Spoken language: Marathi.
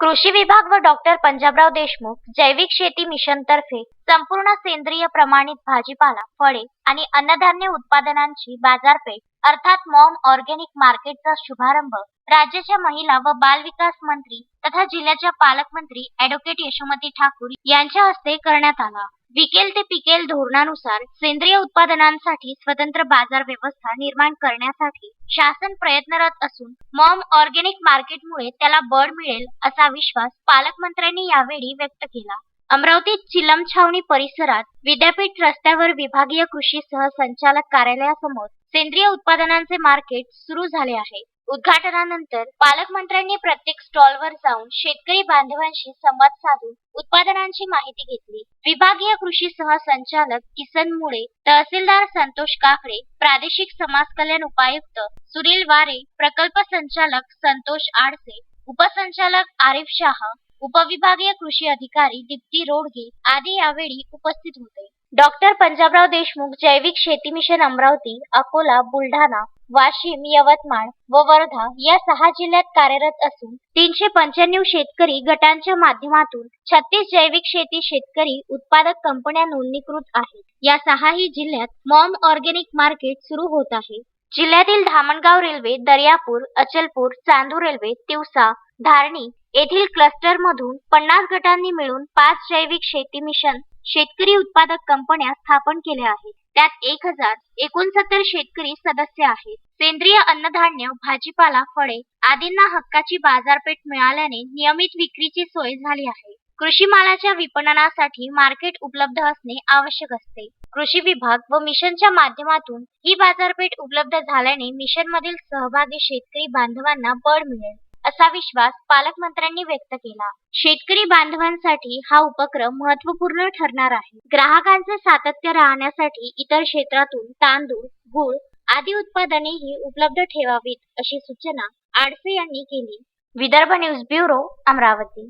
कृषी विभाग व डॉक्टर पंजाबराव देशमुख जैविक शेती मिशन तर्फे संपूर्ण सेंद्रिय प्रमाणित भाजीपाला फळे आणि अन्नधान्य उत्पादनांची बाजारपेठ अर्थात मॉम ऑर्गेनिक मार्केटचा शुभारंभ राज्याच्या महिला व बाल विकास मंत्री तथा जिल्ह्याच्या पालकमंत्री अॅडव्होकेट यशोमती ठाकूर यांच्या हस्ते करण्यात आला. विकेल ते पिकेल धोरणानुसार सेंद्रिय उत्पादनांसाठी स्वतंत्र बाजार व्यवस्था निर्माण करण्यासाठी शासन प्रयत्नरत असून मॉम ऑर्गेनिक मार्केटमुळे त्याला बळ मिळेल असा विश्वास पालकमंत्र्यांनी यावेळी व्यक्त केला. अमरावतीत चिलम छावणी परिसरात विद्यापीठ रस्त्यावर विभागीय कृषी सहसंचालक कार्यालयासमोर सेंद्रिय उत्पादनांचे मार्केट सुरू झाले आहे. उद्घाटनानंतर पालकमंत्र्यांनी प्रत्येक स्टॉलवर जाऊन शेतकरी बांधवांशी संवाद साधून उत्पादनांची माहिती घेतली. विभागीय कृषी सहसंचालक किसन मुळे तहसीलदार संतोष काकडे प्रादेशिक समाज कल्याण उपायुक्त सुनील वारे प्रकल्प संचालक संतोष आडसे उपसंचालक आरिफ शाह उपविभागीय कृषी अधिकारी दीप्ती रोडगे आदी यावेळी उपस्थित होते. डॉक्टर पंजाबराव देशमुख जैविक शेती मिशन अमरावती अकोला बुलढाणा वाशिम यवतमाळ व वर्धा या सहा जिल्ह्यात कार्यरत असून तीनशे पंच्याण्णव शेतकरी गटांच्या माध्यमातून छत्तीस जैविक शेती शेतकरी उत्पादक कंपन्या नोंदणीकृत आहेत. या सहाही जिल्ह्यात मॉम ऑर्गेनिक मार्केट सुरू होत आहे. जिल्ह्यातील धामणगाव रेल्वे दर्यापूर अचलपूर चांदूर रेल्वे तिवसा धारणी येथील क्लस्टर मधून पन्नास गटांनी मिळून पाच जैविक शेती मिशन शेतकरी उत्पादक कंपन्या स्थापन केल्या आहेत. त्यात एक हजार एकोणसत्तर शेतकरी सदस्य आहेत. सेंद्रिय अन्नधान्य भाजीपाला फळे आदींना हक्काची बाजारपेठ मिळाल्याने नियमित विक्रीची सोय झाली आहे. कृषी मालाच्या विपणनासाठी मार्केट उपलब्ध असणे आवश्यक असते. कृषी विभाग व मिशनच्या माध्यमातून ही बाजारपेठ उपलब्ध झाल्याने मिशन मधील सहभागी शेतकरी बांधवांना बळ मिळेल. असा विश्वास पालकमंत्र्यांनी व्यक्त केला. शेतकरी बांधवांसाठी हा उपक्रम महत्त्वपूर्ण ठरणार आहे. ग्राहकांचे सातत्य राहण्यासाठी इतर क्षेत्रातून तांदूळ गूळ आदी उत्पादनेही उपलब्ध ठेवावीत अशी सूचना आडसे यांनी केली. Vidarbha news bureau Amravati.